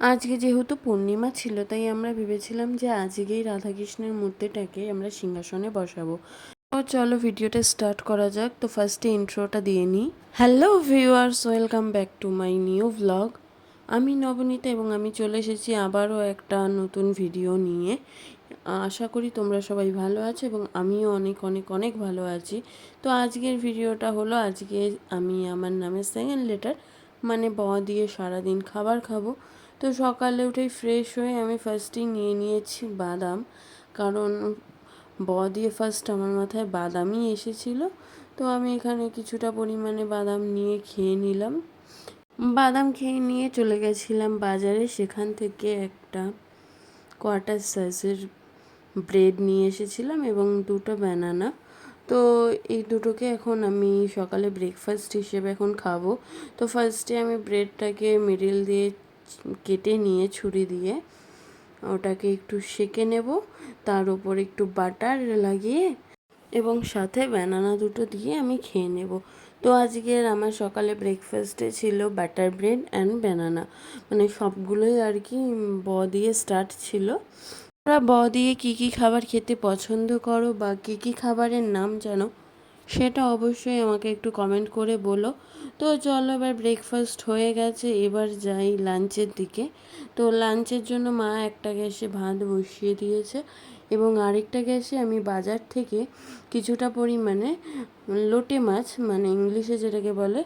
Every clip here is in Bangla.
আজকে যেহেতু পূর্ণিমা ছিল, তাই আমরা ভেবেছিলাম যে আজকেই রাধাকৃষ্ণের মূর্তিটাকে আমরা সিংহাসনে বসাবো। তো চলো ভিডিওটা স্টার্ট করা যাক। তো ফার্স্টে ইন্ট্রোটা দিয়ে নিই hello viewers welcome back to my new vlog আমি নবনীতা এবং আমি চলে এসেছি আবারও একটা নতুন ভিডিও নিয়ে। আশা করি তোমরা সবাই ভালো আছো এবং আমিও অনেক অনেক অনেক ভালো আছি। তো আজকের ভিডিওটা হলো, আজকে আমি, আমার নামে সেকেন্ড লেটার মানে ব দিয়ে সারাদিন খাবার খাব। তো সকালে উঠেই ফ্রেশ হয়ে আমি ফার্স্টেই নিয়ে নিয়েছি বাদাম। কারণ ব দিয়ে ফার্স্ট আমার মাথায় বাদামই এসেছিল। তো আমি এখানে কিছুটা পরিমাণে বাদাম নিয়ে খেয়ে নিলাম। বাদাম খেয়ে নিয়ে চলে গেছিলাম বাজারে। সেখান থেকে একটা কোয়ার্টার সাইজের ব্রেড নিয়ে এসেছিলাম এবং দুটো ব্যানানা তো এই দুটোকে এখন আমি সকালে ব্রেকফাস্ট হিসেবে এখন খাব। তো ফার্স্টে আমি ব্রেডটাকে মিডিল দিয়ে কেটে নিয়ে ছুরি দিয়ে ওটাকে একটু সেকে নেব, তার উপর একটু বাটার লাগিয়ে এবং সাথে ব্যানানা দুটো দিয়ে আমি খেয়ে নেব। তো আজকের আমার সকালে ব্রেকফাস্টে ছিল বাটার ব্রেড অ্যান্ড ব্যানানা মানে সবগুলোই আর কি ব দিয়ে স্টার্ট ছিল। তোমরা ব দিয়ে কী কী খাবার খেতে পছন্দ করো বা কী কী খাবারের নাম জানো, সেটা অবশ্যই আমাকে একটু কমেন্ট করে বলো। তো চলো এবার ব্রেকফাস্ট হয়ে গেছে, এবার যাই লাঞ্চের দিকে। তো লাঞ্চের জন্য মা একটা গ্যাসে ভাত বসিয়ে দিয়েছে এবং আরেকটা গ্যাসে আমি বাজার থেকে কিছুটা পরিমাণে লোটে মাছ মানে ইংলিশে যেটাকে বলে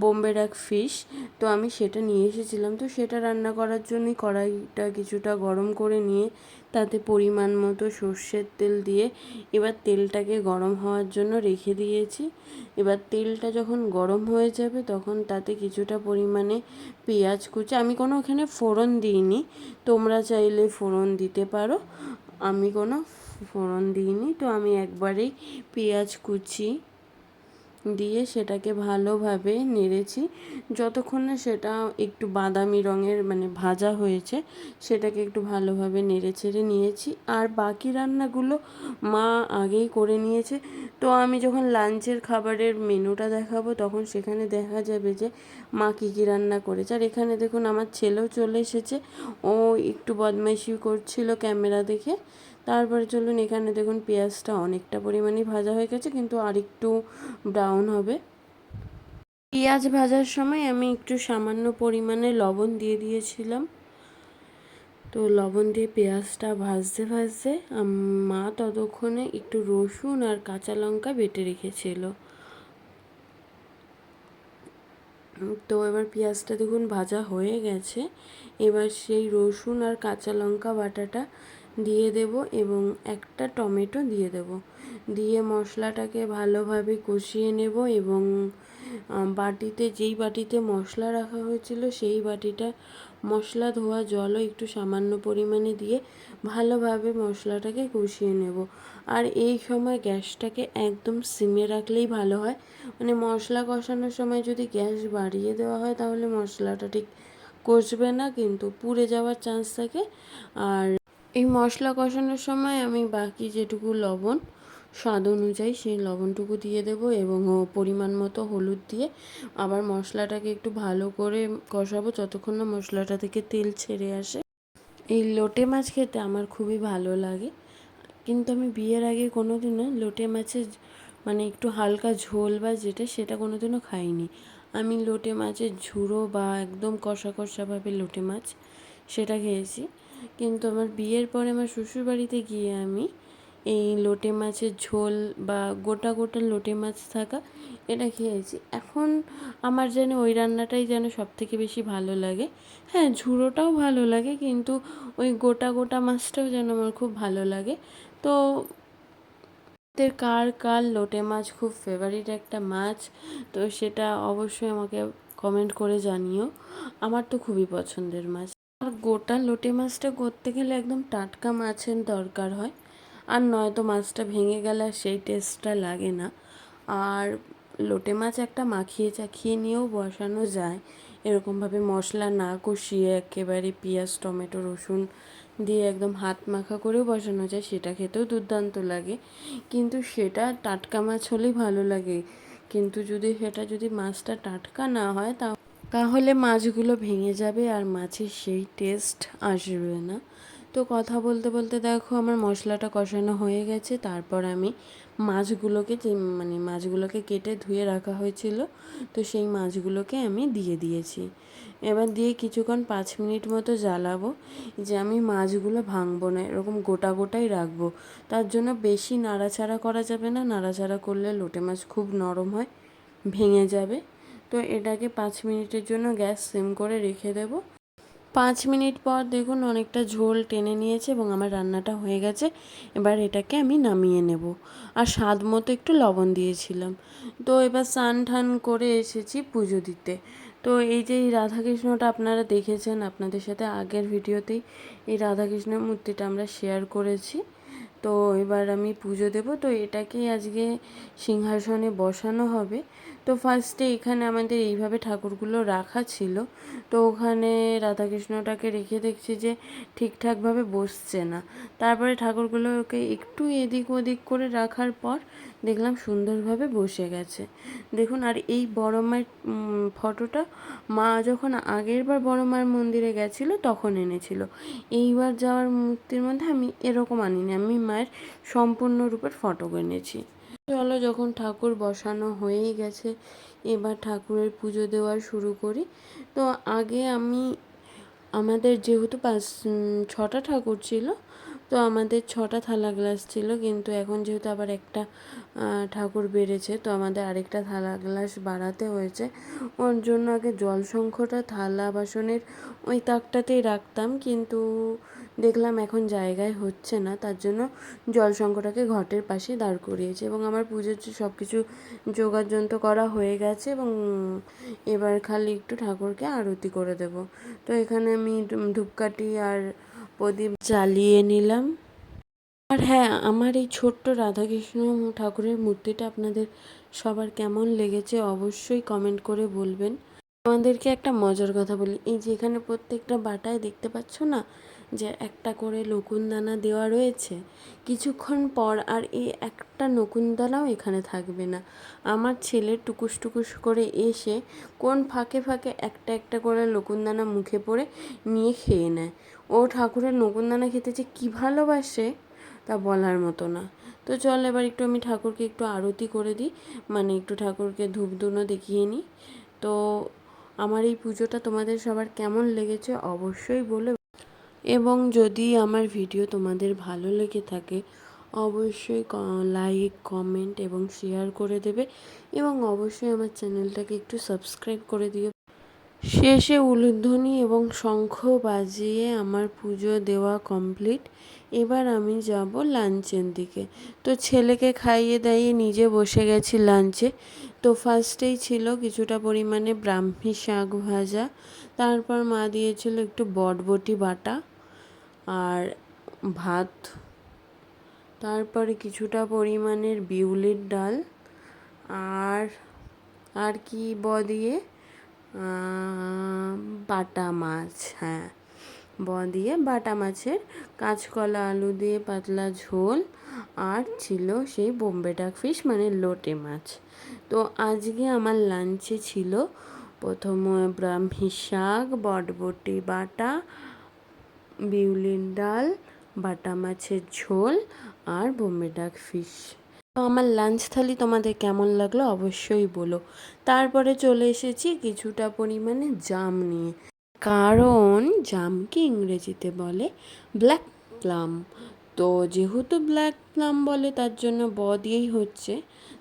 বোম্বে ডাক ফিশ তো আমি সেটা নিয়ে এসেছিলাম। তো সেটা রান্না করার জন্যই কড়াইটা কিছুটা গরম করে নিয়ে তাতে পরিমাণ মতো সর্ষের তেল দিয়ে এবার তেলটাকে গরম হওয়ার জন্য রেখে দিয়েছি। এবার তেলটা যখন গরম হয়ে যাবে তখন তাতে কিছুটা পরিমাণে পেঁয়াজ কুচি, আমি কোনো ওখানে ফোড়ন দিইনি, তোমরা চাইলে ফোড়ন দিতে পারো, আমি কোনো ফোড়ন দিইনি, তো আমি একবারেই পেঁয়াজ কুচি দিয়ে সেটাকে ভালোভাবে নেড়েছি। যতক্ষণ না সেটা একটু বাদামি রঙের মানে ভাজা হয়েছে, সেটাকে একটু ভালোভাবে নেড়ে ছেড়ে নিয়েছি। আর বাকি রান্নাগুলো মা আগেই করে নিয়েছে। তো আমি যখন লাঞ্চের খাবারের মেনুটা দেখাবো, তখন সেখানে দেখা যাবে যে মা কী কী রান্না করেছে। আর এখানে দেখুন, আমার ছেলেও চলে এসেছে। ও একটু বদমাইশি করছিল ক্যামেরা দেখে। তারপরে চলুন এখানে দেখুন পেঁয়াজটা অনেকটা পরিমাণে ভাজা হয়ে গেছে, কিন্তু আরেকটু ব্রাউন হবে। পেঁয়াজ ভাজার সময় আমি একটু সামান্য পরিমাণে লবণ দিয়ে দিয়েছিলাম। তো লবণ দিয়ে পেঁয়াজটা ভাজতে ভাজতে মা ততক্ষণে একটু রসুন আর কাঁচা লঙ্কা বেটে রেখেছিল। তো এবার পেঁয়াজটা দেখুন ভাজা হয়ে গেছে। এবার সেই রসুন আর কাঁচা লঙ্কা বাটাটা দিয়ে দেব এবং একটা টমেটো দিয়ে দেব। দিয়ে মশলাটাকে ভালোভাবে কষিয়ে নেব এবং বাটিতে যেই বাটিতে মশলা রাখা হয়েছিল সেই বাটিটা মশলা ধোয়া জলও একটু সামান্য পরিমাণে দিয়ে ভালোভাবে মশলাটাকে কষিয়ে নেব। আর এই সময় গ্যাসটাকে একদম সিমে রাখলেই ভালো হয়। মানে মশলা কষানোর সময় যদি গ্যাস বাড়িয়ে দেওয়া হয় তাহলে মশলাটা ঠিক কষবে না, কিন্তু পুড়ে যাওয়ার চান্স থাকে। আর এই মশলা কষানোর সময় আমি বাকি যেটুকু লবণ, স্বাদ অনুযায়ী সেই লবণটুকু দিয়ে দেব এবং পরিমাণ মতো হলুদ দিয়ে আবার মশলাটাকে একটু ভালো করে কষাবো যতক্ষণ না মশলাটা থেকে তেল ছেড়ে আসে। এই লোটে মাছ খেতে আমার খুবই ভালো লাগে। কিন্তু আমি বিয়ের আগে কোনো দিনও লোটে মাছের মানে একটু হালকা ঝোল বা যেটা, সেটা কোনো দিনও খাইনি। আমি লোটে মাছের ঝুড়ো বা একদম কষা কষাভাবে লোটে মাছ সেটা খেয়েছি। কিন্তু আমার বিয়ের পরে আমার শ্বশুরবাড়িতে গিয়ে আমি এই লোটে মাছের ঝোল বা গোটা গোটা লোটে মাছ থাকা এটা খেয়েছি। এখন আমার যেন ওই রান্নাটাই যেন সব থেকে বেশি ভালো লাগে। হ্যাঁ ঝুড়োটাও ভালো লাগে কিন্তু ওই গোটা গোটা মাছটাও যেন আমার খুব ভালো লাগে। তো কার কার লোটে মাছ খুব ফেভারিট একটা মাছ, তো সেটা অবশ্যই আমাকে কমেন্ট করে জানিও। আমার তো খুবই পছন্দের মাছ। আর গোটা লোটে মাছটা করতে গেলে একদম টাটকা মাছের দরকার হয়। আর নয়তো মাছটা ভেঙে গেলে আর সেই টেস্টটা লাগে না। আর লোটে মাছ একটা মাখিয়ে চাখিয়ে নিয়েও বসানো যায়। এরকমভাবে মশলা না কষিয়ে একেবারে পেঁয়াজ, টমেটো, রসুন দিয়ে একদম হাত মাখা করেও বসানো যায়, সেটা খেতেও দুর্দান্ত লাগে। কিন্তু সেটা টাটকা মাছ হলেই ভালো লাগে। কিন্তু যদি সেটা যদি মাছটা টাটকা না হয় তা তাহলে মাছগুলো ভেঙে যাবে আর মাছের সেই টেস্ট আসবে না। তো কথা বলতে বলতে দেখো আমার মশলাটা কষানো হয়ে গেছে, তারপর আমি মাছগুলোকে যে মানে মাছগুলোকে কেটে ধুয়ে রাখা হয়েছিল, তো সেই মাছগুলোকে আমি দিয়ে দিয়েছি। এবার দিয়ে কিছুক্ষণ পাঁচ মিনিট মতো জ্বালাবো যে আমি মাছগুলো ভাঙবো না, এরকম গোটা গোটাই রাখব। তার জন্য বেশি নাড়াচাড়া করা যাবে না, নাড়াচাড়া করলে লোটে মাছ খুব নরম হয়, ভেঙে যাবে। তো এটাকে পাঁচ মিনিটের জন্য গ্যাস সিম করে রেখে দেবো। পাঁচ মিনিট পর দেখুন অনেকটা ঝোল টেনে নিয়েছে এবং আমার রান্নাটা হয়ে গেছে। এবার এটাকে আমি নামিয়ে নেব। আর স্বাদ মতো একটু লবণ দিয়েছিলাম। তো এবার স্নান ঠান করে এসেছি পুজো দিতে। তো এই যে এই রাধাকৃষ্ণটা আপনারা দেখেছেন, আপনাদের সাথে আগের ভিডিওতেই এই রাধাকৃষ্ণের মূর্তিটা আমরা শেয়ার করেছি। তো এবার আমি পুজো দেব। তো এটাকে আজকে সিংহাসনে বসানো হবে। তো ফার্স্টে এখানে আমাদের এইভাবে ঠাকুরগুলো রাখা ছিল। তো ওখানে রাধাকৃষ্ণটাকে রেখে দেখছি যে ঠিকঠাকভাবে বসছে না। তারপরে ঠাকুরগুলোকে একটু এদিক ওদিক করে রাখার পর দেখলাম সুন্দরভাবে বসে গেছে। দেখুন, আর এই বড় মায়ের ফটোটা মা যখন আগের বার বড় মায়ের মন্দিরে গেছিল তখন এনেছিল। এইবার যাওয়ার মূর্তির মধ্যে আমি এরকম আনিনি, আমি মায়ের সম্পূর্ণরূপের ফটো এনেছি। চলো যখন ঠাকুর বসানো হয়েই গেছে, এবার ঠাকুরের পুজো দেওয়া শুরু করি। তো আগে আমি, আমাদের যেহেতু পাঁচ ছটা ঠাকুর ছিল, তো আমাদের ছটা থালা গ্লাস ছিল, কিন্তু এখন যেহেতু আবার একটা ঠাকুর বেড়েছে, তো আমাদের আরেকটা থালা গ্লাস বাড়াতে হয়েছে। ওর জন্য আগে জল সংখ্যটা থালা বাসনের ওই তাকটাতেই রাখতাম, কিন্তু দেখলাম এখন জায়গায় হচ্ছে না, তার জন্য জল সংখ্যটাকে ঘটের পাশে দাঁড় করিয়েছে এবং আমার পুজোর সব কিছু যোগাযন্ত্র করা হয়ে গেছে এবং এবার খালি একটু ঠাকুরকে আরতি করে দেব। তো এখানে আমি ধূপকাঠি আর প্রদীপ জ্বালিয়ে নিলাম। আর হ্যাঁ আমার এই ছোট্ট রাধাকৃষ্ণ ঠাকুরের মূর্তিটা আপনাদের সবার কেমন লেগেছে অবশ্যই কমেন্ট করে বলবেন। আমাদেরকে একটা মজার কথা বলি, এই যে এখানে প্রত্যেকটা বাটায় দেখতে পাচ্ছ না যে একটা করে নকুনদানা দেওয়া রয়েছে, কিছুক্ষণ পর আর এই একটা নকুনদানাও এখানে থাকবে না। আমার ছেলে টুকুস টুকুস করে এসে কোন ফাঁকে ফাঁকে একটা একটা করে নকুনদানা মুখে পড়ে নিয়ে খেয়ে নেয়। ও ঠাকুরের নকুনদানা খেতে যে কী ভালোবাসে তা বলার মতো না। তো চল এবার একটু আমি ঠাকুরকে একটু আরতি করে দিই মানে একটু ঠাকুরকে ধূপ ধুনো দেখিয়ে নিই। তো আমার এই পুজোটা তোমাদের সবার কেমন লেগেছে অবশ্যই বলে এবং যদি আমার ভিডিও তোমাদের ভালো লেগে থাকে, অবশ্যই লাইক কমেন্ট এবং শেয়ার করে দেবে এবং অবশ্যই আমার চ্যানেলটাকে একটু সাবস্ক্রাইব করে দিও। শেষে উলুধ্বনি এবং শঙ্খ বাজিয়ে আমার পুজো দেওয়া কমপ্লিট এবার আমি যাব লাঞ্চের দিকে। তো ছেলেকে খাইয়ে দাইয়ে নিজে বসে গেছি লাঞ্চে। তো ফার্স্টেই ছিল কিছুটা পরিমাণে ব্রাহ্মী শাক ভাজা। তারপর মা দিয়েছিল একটু বটবটি বাটা। আর ভাত, তারপরে কিছুটা পরিমাণের বিউলির ডাল আর আর কি ব দিয়ে? বাটা মাছ হ্যাঁ। ব দিয়ে বাটা মাছের কাঁচকলা, আলু দিয়ে পাতলা ঝোল আর ছিল সেই বোম্বে ডাক ফিশ মানে লোটে মাছ। তো আজকে আমার লাঞ্চে ছিল প্রথমে ব্রাহ্মী শাক, বটবটি বাটা বিউলির ডাল, বাটা মাছের ঝোল আর বোম্বে ডাক ফিশ। তো আমার লাঞ্চ থালি তোমাদের কেমন লাগল অবশ্যই বলো। তারপরে চলে এসেছি কিছুটা পরিমাণে জাম নিয়ে। কারণ জামকে ইংরেজিতে বলে ব্ল্যাক প্লাম। তো যেহেতু ব্ল্যাক প্লাম বলে তার জন্য ব দিয়েই হচ্ছে,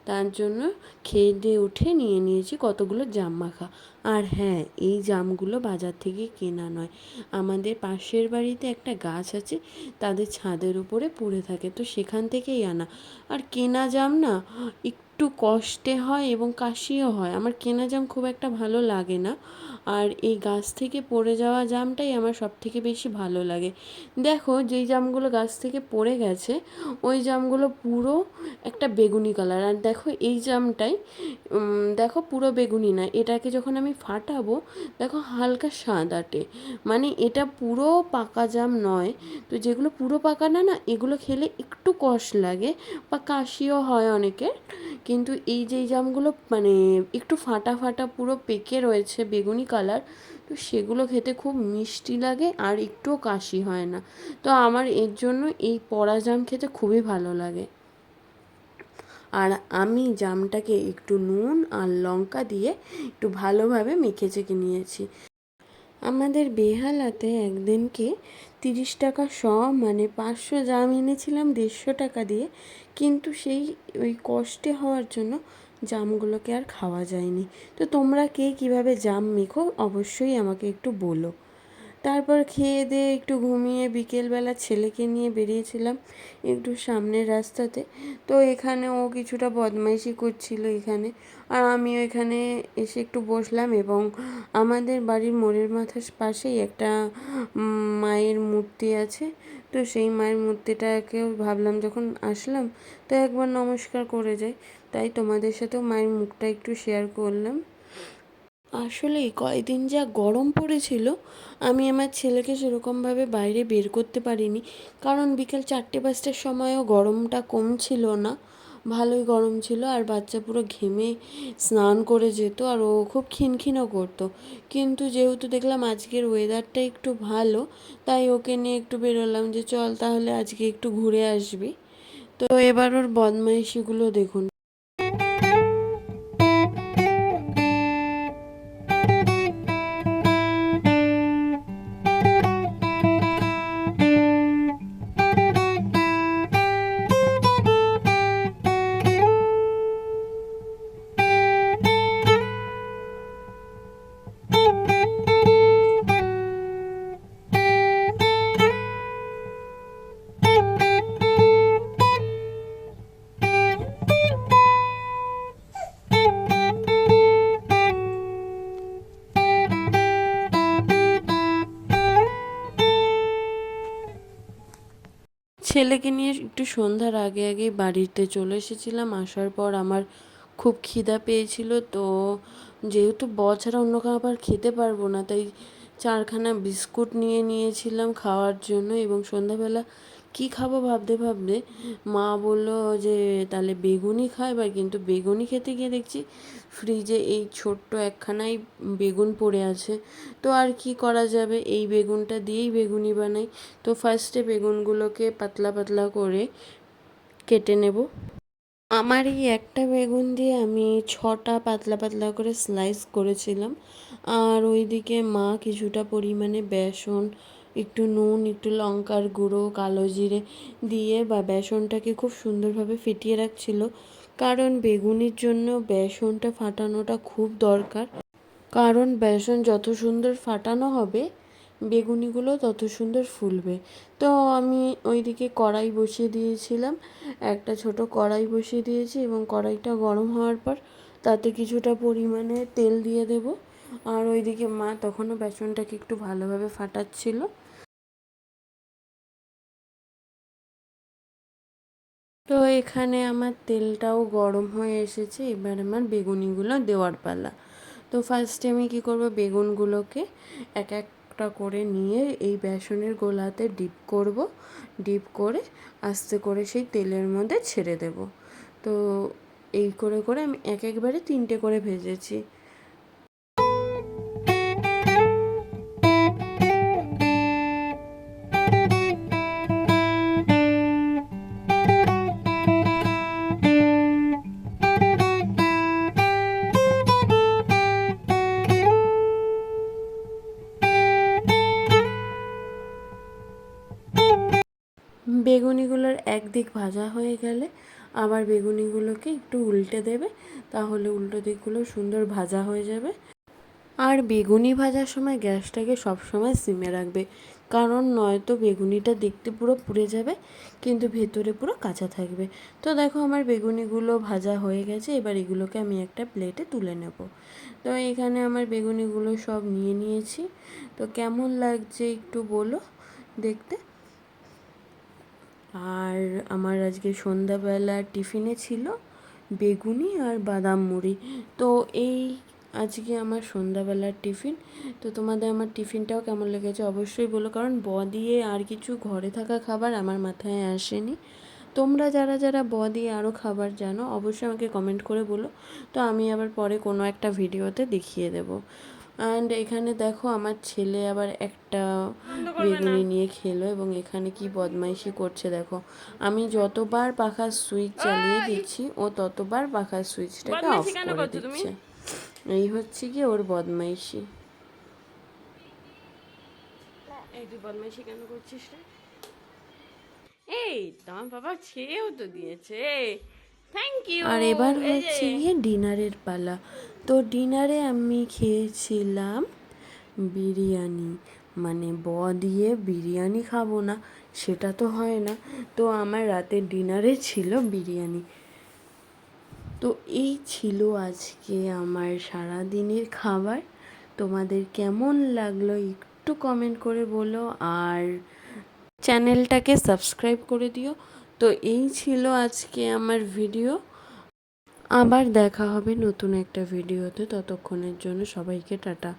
তার জন্য খেয়ে দিয়ে উঠে নিয়ে নিয়েছি কতগুলো জাম মাখা। আর হ্যাঁ এই জামগুলো বাজার থেকে কেনা নয়। আমাদের পাশের বাড়িতে একটা গাছ আছে, তাদের ছাদের উপরে পড়ে থাকে, তো সেখান থেকেই আনা। আর কেনা জাম না একটু কষ্টে হয় এবং কাশিও হয়। আমার কেনা জাম খুব একটা ভালো লাগে না। আর এই গাছ থেকে পড়ে যাওয়া জামটাই আমার সব থেকে বেশি ভালো লাগে। দেখো, যেই জামগুলো গাছ থেকে পড়ে গেছে, ওই জামগুলো পুরো একটা বেগুনি কালার। আর দেখো, এই জামটাই দেখো, পুরো বেগুনি না। এটাকে যখন আমি ফাটাবো, দেখো, হালকা সাদাটে মানে এটা পুরো পাকা জাম নয়। তো যেগুলো পুরো পাকা না না, এগুলো খেলে একটু কষ লাগে বা কাশিও হয় অনেকের। কিন্তু এই যে জামগুলো মানে একটু ফাটা ফাটা পুরো পেকে রয়েছে বেগুনি কালার, তো সেগুলো খেতে খুব মিষ্টি লাগে আর একটুও কাশি হয় না। তো আমার এর জন্য এই পড়া জাম খেতে খুবই ভালো লাগে। আর আমি জামটাকে একটু নুন আর লঙ্কা দিয়ে একটু ভালোভাবে মেখে চেকে নিয়েছি। আমাদের বেহালাতে একদিনকে তিরিশ টাকা শ মানে পাঁচশো জাম এনেছিলাম দেড়শো টাকা দিয়ে, কিন্তু সেই ওই কষ্টে হওয়ার জন্য জামগুলোকে আর খাওয়া যায়নি। তো তোমরা কে কীভাবে জাম মেখো, অবশ্যই আমাকে একটু বলো। তারপর খেয়ে দিয়ে একটু ঘুমিয়ে বিকেলবেলা ছেলেকে নিয়ে বেরিয়েছিলাম একটু সামনের রাস্তাতে। তো এখানে ও কিছুটা বদমাইশি করছিল এখানে। আর আমি এখানে এসে একটু বসলাম এবং আমাদের বাড়ির মোড়ের মাথার পাশেই একটা মায়ের মূর্তি আছে। তো সেই মায়ের মূর্তিটাকেও ভাবলাম যখন আসলাম তো একবার নমস্কার করে যাই। তাই তোমাদের সাথেও মায়ের মুখটা একটু শেয়ার করলাম। আসলে কয়দিন যা গরম পড়েছিল আমি আমার ছেলেকে সেরকমভাবে বাইরে বের করতে পারিনি। কারণ বিকেল চারটে পাঁচটার সময়ও গরমটা কম ছিল না। ভালোই গরম ছিল আর বাচ্চা পুরো ঘেমে স্নান করে যেত আর ও খুব খিনখিনও করতো। কিন্তু যেহেতু দেখলাম আজকের ওয়েদারটা একটু ভালো, তাই ওকে নিয়ে একটু বেরোলাম যে চল তাহলে আজকে একটু ঘুরে আসবি। তো এবার ওর বদমাইশিগুলো দেখুন। ছেলেকে নিয়ে একটু সন্ধ্যার আগে আগে বাড়িতে চলে এসেছিলাম। আসার পর আমার খুব খিদা পেয়েছিল। তো যেহেতু ব ছাড়া অন্য খাবার খেতে পারব না, তাই চারখানা বিস্কুট নিয়ে নিয়েছিলাম খাওয়ার জন্য এবং সন্ধ্যাবেলা কী খাব ভাবতে ভাবতে মা বলল যে, তাহলে বেগুনি খাই এবার কিন্তু বেগুনই খেতে গিয়ে দেখছি ফ্রিজে এই ছোট্ট একখানাই বেগুন পড়ে আছে। তো আর কি করা যাবে? এই বেগুনটা দিয়েই বেগুনি বানাই। তো ফার্স্টে বেগুনগুলোকে পাতলা পাতলা করে কেটে নেব। আমার এই একটা বেগুন দিয়ে আমি ছটা পাতলা পাতলা করে স্লাইস করেছিলাম। আর ওইদিকে মা কিছুটা পরিমাণে বেসন একটু নুন, একটু লঙ্কার গুঁড়ো, কালো জিরে দিয়ে বা বেসনটাকে খুব সুন্দরভাবে ফেটিয়ে রাখছিল। কারণ বেগুনির জন্য বেসনটা ফাটানোটা খুব দরকার। কারণ বেসন যত সুন্দর ফাটানো হবে, বেগুনিগুলো তত সুন্দর ফুলবে। তো আমি ওইদিকে কড়াই বসিয়ে দিয়েছিলাম। একটা ছোট কড়াই বসিয়ে দিয়েছি এবং কড়াইটা গরম হওয়ার পর তাতে কিছুটা পরিমাণে তেল দিয়ে দেব। আর ওইদিকে মা তখনও বেসনটাকে একটু ভালোভাবে ফাটাচ্ছিল। তো এখানে আমার তেলটাও গরম হয়ে এসেছে। এবার আমার বেগুনিগুলো দেওয়ার পালা। তো ফার্স্টে আমি কী করব? বেগুনগুলোকে এক একটা করে নিয়ে এই বেসনের গোলাতে ডিপ করব। ডিপ করে আস্তে করে সেই তেলের মধ্যে ছেড়ে দেব। তো এই করে করে আমি এক একবারে তিনটে করে ভেজেছি। বেগুনিগুলোর একদিক ভাজা হয়ে গেলে আবার বেগুনিগুলোকে একটু উল্টে দেবে, তাহলে উল্টো দিকগুলো সুন্দর ভাজা হয়ে যাবে। আর বেগুনি ভাজার সময় গ্যাসটাকে সবসময় সিমে রাখবে, কারণ নয়তো বেগুনিটা দেখতে পুরো পুড়ে যাবে, কিন্তু ভেতরে পুরো কাঁচা থাকবে। তো দেখো আমার বেগুনিগুলো ভাজা হয়ে গেছে, এবার এগুলোকে আমি একটা প্লেটে তুলে নেব। তো এখানে আমার বেগুনিগুলো সব নিয়ে নিয়েছি। তো কেমন লাগছে একটু বলো দেখতে। আর আমার আজকে সন্ধ্যাবেলা টিফিনে ছিল বেগুনি আর বাদাম মুড়ি। তো এই আজকে আমার সন্ধ্যাবেলার টিফিন। তো তোমাদের আমার টিফিনটাও কেমন লেগেছে অবশ্যই বলো, কারণ ব দিয়ে আর কিছু ঘরে থাকা খাবার আমার মাথায় আসেনি। তোমরা যারা যারা ব দিয়ে আরও খাবার জানো, অবশ্যই আমাকে কমেন্ট করে বলো। তো আমি আবার পরে কোনো একটা ভিডিওতে দেখিয়ে দেবো। অ্যান্ড এখানে দেখো আমার ছেলে আবার একটা বেগুনি নিয়ে খেলো এবং এখানে কি বদমাইশি করছে দেখো। আমি যতবার পাখার সুইচ চালিয়ে দিচ্ছি ও ততবার পাখার সুইচটাকে অফ করে দিচ্ছে। এই হচ্ছে কি ওর বদমাইশি। এই তুই বদমাইশি কেন করছিস রে? এই তোমার বাবা ছেয়েও তো দিয়েছে। আর এবার হচ্ছে গিয়ে ডিনারের পালা। তো ডিনারে আমি খেয়েছিলাম বিরিয়ানি। মানে ব দিয়ে বিরিয়ানি খাব না সেটা তো হয় না। তো আমার রাতের ডিনারে ছিল বিরিয়ানি। তো এই ছিল আজকে আমার সারা দিনের খাবার। তোমাদের কেমন লাগল একটু কমেন্ট করে বলো। আর চ্যানেলটাকে সাবস্ক্রাইব করে দিও। তো এই ছিল আজকে আমার ভিডিও। আবার দেখা হবে নতুন একটা ভিডিওতে। ততক্ষণের জন্য সবাইকে টাটা।